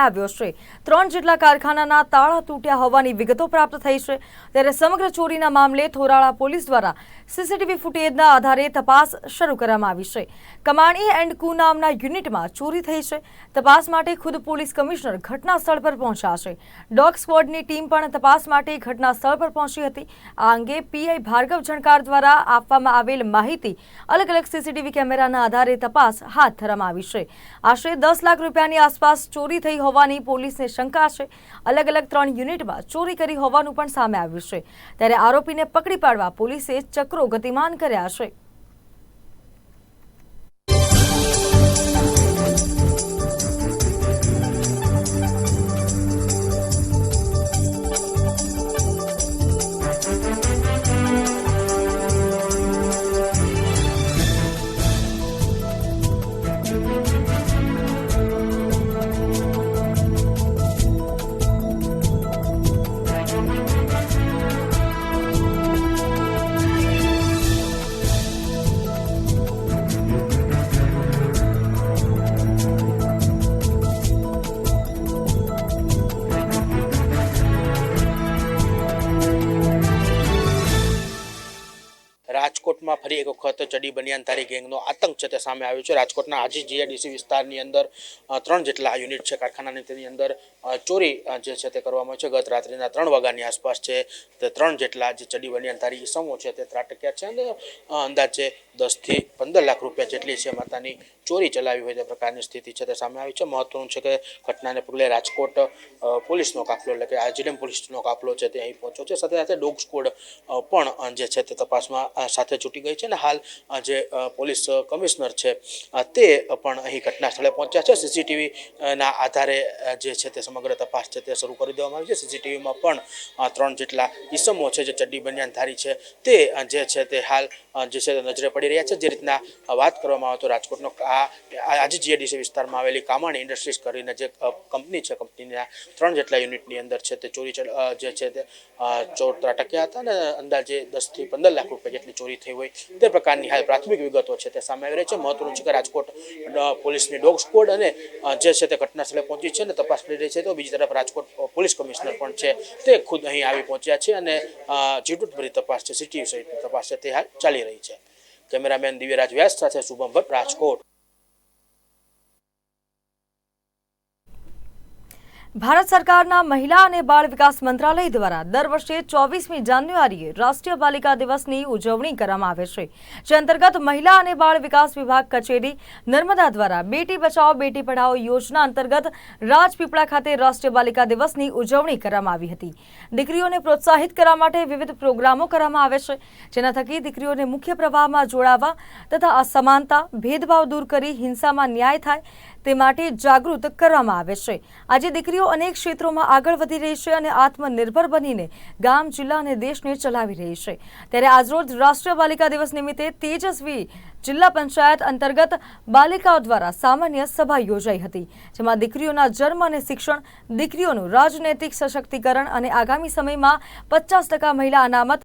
આવ્યો છે. ત્રણ જેટલા કારખાનાના તાળા તૂટ્યા હોવાની વિગતો પ્રાપ્ત થઈ છે. ત્યારે સમગ્ર ચોરીના મામલે થોરાળા પોલીસ દ્વારા સીસીટીવી ફૂટેજના આધારે તપાસ શરૂ કરવામાં આવી છે. કમાણી એન્ડ કુ નામના યુનિટમાં ચોરી થઈ છે. તપાસ માટે ખુદ પોલીસ કમિશનર ઘટના સ્થળ પર પહોંચ્યા છે. ડોગ સ્ક્વોડની ટીમ પણ તપાસ માટે ઘટના સ્થળ પર પહોંચી હતી. આ અંગે પીઆઈ ભાર્ગવ જણકાર દ્વારા આપવામાં આવેલ માહિતી અલગ અલગ સીસીટીવી કેમેરાના આધારે તપાસ હાથ ધરવામાં આવી છે. આશરે દસ લાખ રૂપિયાની આસપાસ ચોરી થઈ હોવાની પોલીસને શંકા છે. અલગ અલગ ત્રણ યુનિટમાં ચોરી કરી હોવાનું પણ સામે આવ્યું છે. ત્યારે આરોપીને પકડી પાડવા પોલીસે ચક્રો ગતિમાન કર્યા છે. રાજકોટમાં ફરી એક વખત ચડી બનિયાનધારી ગેંગનો આતંક છે તે સામે આવ્યો છે. રાજકોટના આજી જીઆઈડીસી વિસ્તારની અંદર ત્રણ જેટલા યુનિટ છે કારખાનાની તેની અંદર ચોરી જે છે તે કરવામાં છે. ગત રાત્રિના ત્રણ વાગ્યાની આસપાસ છે તે ત્રણ જેટલા જે ચડી બનિયાનધારી ઇસમો છે તે ત્રાટક્યા છે અને અંદાજે દસથી પંદર લાખ રૂપિયા જેટલી છે માતાની ચોરી ચલાવી હોય તે પ્રકારની સ્થિતિ છે તે સામે આવી છે. મહત્વનું છે કે ઘટનાને પગલે રાજકોટ પોલીસનો કાફલો એટલે કે આજીડેમ પોલીસનો કાફલો છે તે અહીં પહોંચ્યો છે. સાથે સાથે ડોગ સ્કોડ પણ જે છે તે તપાસમાં સાથે છૂટી ગઈ છે અને હાલ જે પોલીસ કમિશનર છે તે પણ અહીં ઘટના સ્થળે પહોંચ્યા છે. સીસીટીવી ના આધારે જે છે તે સમગ્ર તપાસ છે તે શરૂ કરી દેવામાં આવી છે. સીસીટીવીમાં પણ ત્રણ જેટલા ઈસમો છે જે ચડ્ડી બનિયાનધારી છે તે જે છે તે હાલ જે છે તે નજરે પડી રહ્યા છે. જે રીતના વાત કરવામાં આવે તો રાજકોટનો આ આજે જીઆઈડીસી વિસ્તારમાં આવેલી કામાણી ઇન્ડસ્ટ્રીઝ કરીને જે કંપની છે કંપનીના ત્રણ જેટલા યુનિટની અંદર છે તે ચોરી જે છે તે ચોર ત્રાટક્યા હતા અને અંદાજે દસથી પંદર લાખ રૂપિયા જેટલી ચોરી થઈ હોય તે પ્રકારની હાલ પ્રાથમિક વિગતો છે તે સામે આવી રહી છે. મહત્વનું છે કે રાજકોટ પોલીસની ડોગ સ્કવોડ અને જે છે તે ઘટના સ્થળે પહોંચી છે અને તપાસ કરી રહી છે તો બીજી તરફ રાજકોટ પોલીસ કમિશનર પણ છે તે ખુદ અહીં આવી પહોંચ્યા છે અને અ, ઝીટૂટભરી તપાસ છે સીટીવી સહિતની તપાસ છે તે હાલ ચાલી રહી છે. કેમેરામેન દિવ્યરાજ વ્યાસ સાથે શુભમ ભટ્ટ રાજકોટ. ભારત સરકારના મહિલા અને બાળ વિકાસ મંત્રાલય દ્વારા દર વર્ષે ચોવીસમી જાન્યુઆરીએ રાષ્ટ્રીય બાલિકા દિવસની ઉજવણી કરવામાં આવે છે, જે અંતર્ગત મહિલા અને બાળ વિકાસ વિભાગ કચેરી, નર્મદા દ્વારા બેટી બચાવો, બેટી પઢાઓ યોજના અંતર્ગત રાજપીપળા ખાતે રાષ્ટ્રીય બાલિકા દિવસની ઉજવણી કરવામાં આવી હતી. દીકરીઓને પ્રોત્સાહિત કરવા માટે વિવિધ પ્રોગ્રામો કરવામાં આવે છે, જેના થકી દીકરીઓને મુખ્ય પ્રવાહમાં જોડાવા તથા અસમાનતા, ભેદભાવ દૂર કરી હિંસામાં ન્યાય થાય તે માટે જાગૃત કરવામાં આવે છે. આજે દીકરીઓ અનેક ક્ષેત્રોમાં આગળ વધી રહી છે અને આત્મનિર્ભર બનીને ગામ, જિલ્લા અને દેશને ચલાવી રહી છે. ત્યારે આજરોજ રાષ્ટ્રીય બાલિકા દિવસ નિમિત્તે તેજસ્વી જિલ્લા પંચાયત અંતર્ગત બાલિકાઓ દ્વારા સામાન્ય સભા યોજાઈ હતી, જેમાં દીકરીઓના જન્મ અને શિક્ષણ, દીકરીઓનું રાજનૈતિક સશક્તિકરણ અને આગામી સમયમાં પચાસ ટકા મહિલા અનામત